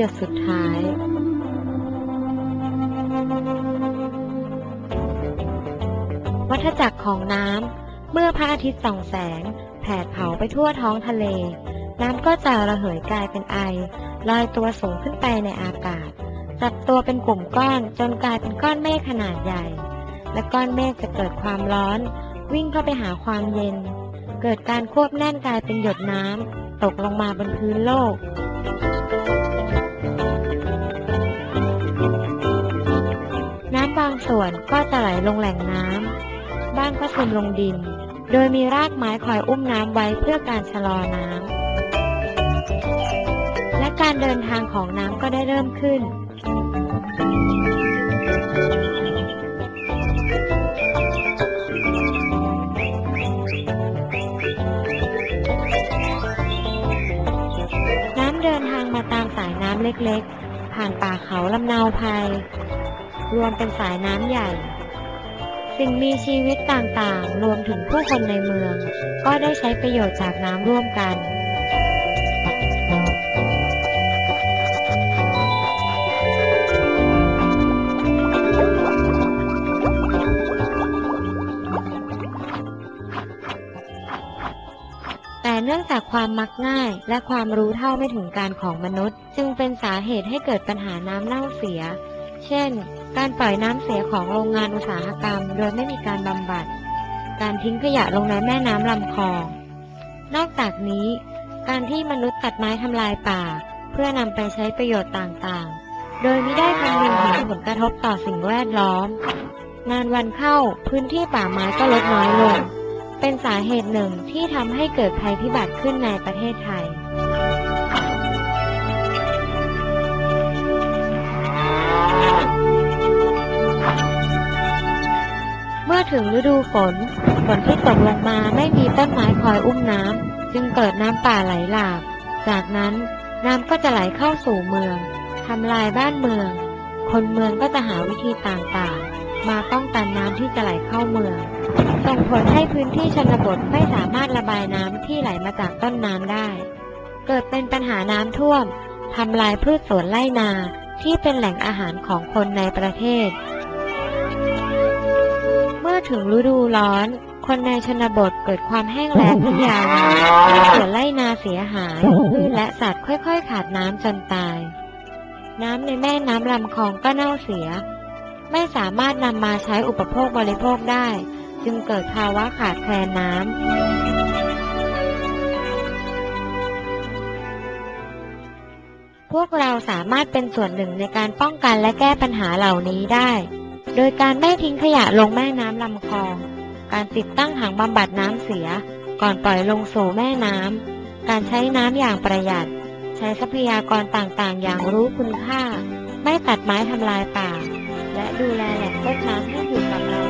หยดสุดท้ายวัฏจักรของน้ำ เมื่อพระอาทิตย์ส่องแสง แผดเผาไปทั่วท้องทะเล น้ำก็จะระเหยกลายเป็นไอ ลอยตัวสูงขึ้นไปในอากาศ จับตัวเป็นกลุ่มก้อนจนกลายเป็นก้อนเมฆขนาดใหญ่ และก้อนเมฆจะเกิดความร้อน วิ่งเข้าไปหาความเย็น เกิดการควบแน่นกลายเป็นหยดน้ำ ตกลงมาบนพื้นโลก ส่วนก็จะไหลลงแหล่งน้ำ บ้างก็ซึมลงดิน โดยมีรากไม้คอยอุ้มน้ำไว้เพื่อการชะลอน้ำ และการเดินทางของน้ำก็ได้เริ่มขึ้น น้ำเดินทางมาตามสายน้ำเล็กๆ ผ่านป่าเขาลำนาวไพรรวมเป็นสายน้ำใหญ่ สิ่งมีชีวิตต่างๆ รวมถึงผู้คนในเมือง ก็ได้ใช้ประโยชน์จากน้ำร่วมกัน แต่เนื่องจากความมักง่าย และความรู้เท่าไม่ถึงการของมนุษย์ จึงเป็นสาเหตุให้เกิดปัญหาน้ำเน่าเสีย เช่น การปล่อยน้ำเสียของโรงงานอุตสาหกรรม โดยไม่มีการบำบัด การทิ้งขยะลงในแม่น้ำลำคลอง นอกจากนี้ การที่มนุษย์ตัดไม้ทำลายป่า เพื่อนำไปใช้ประโยชน์ต่างๆ โดยไม่ได้คำนึงถึงผลกระทบต่อสิ่งแวดล้อม นานวันเข้าพื้นที่ป่าไม้ก็ลดน้อยลง เป็นสาเหตุหนึ่งที่ทำให้เกิดภัยพิบัติขึ้นในประเทศไทย เมื่อถึงฤดูฝน ฝนที่ตกลงมาไม่มีต้นไม้คอยอุ้มน้ำ จึงเกิดน้ำป่าไหลหลาก จากนั้นน้ำก็จะไหลเข้าสู่เมือง ทำลายบ้านเมือง คนเมืองก็จะหาวิธีต่างๆ มาป้องกันน้ำที่จะไหลเข้าเมือง ส่งผลให้พื้นที่ชนบทไม่สามารถระบายน้ำที่ไหลมาจากต้นน้ำได้ เกิดเป็นปัญหาน้ำท่วมทำลายพืชสวนไร่นาที่เป็นแหล่งอาหารของคนในประเทศ เมื่อถึงฤดูร้อน คนในชนบทเกิดความแห้งแล้งที่ยาวนานสวนไร่นาเสียหายพืชและสัตว์ค่อยๆ ขาดน้ำจนตาย น้ำในแม่น้ำลำคลองก็เน่าเสีย ไม่สามารถนำมาใช้อุปโภคบริโภคได้ จึงเกิดภาวะขาดแคลนน้ำ พวกเราสามารถเป็นส่วนหนึ่งในการป้องกันและแก้ปัญหาเหล่านี้ได้ โดยการไม่ทิ้งขยะลงแม่น้ำลำคลอง การติดตั้งถังบำบัดน้ำเสีย ก่อนปล่อยลงสู่แม่น้ำ การใช้น้ำอย่างประหยัด ใช้ทรัพยากรต่างๆ อย่างรู้คุณค่า ไม่ตัดไม้ทำลายป่า และดูแลแหล่งต้นน้ำให้ถูกกำ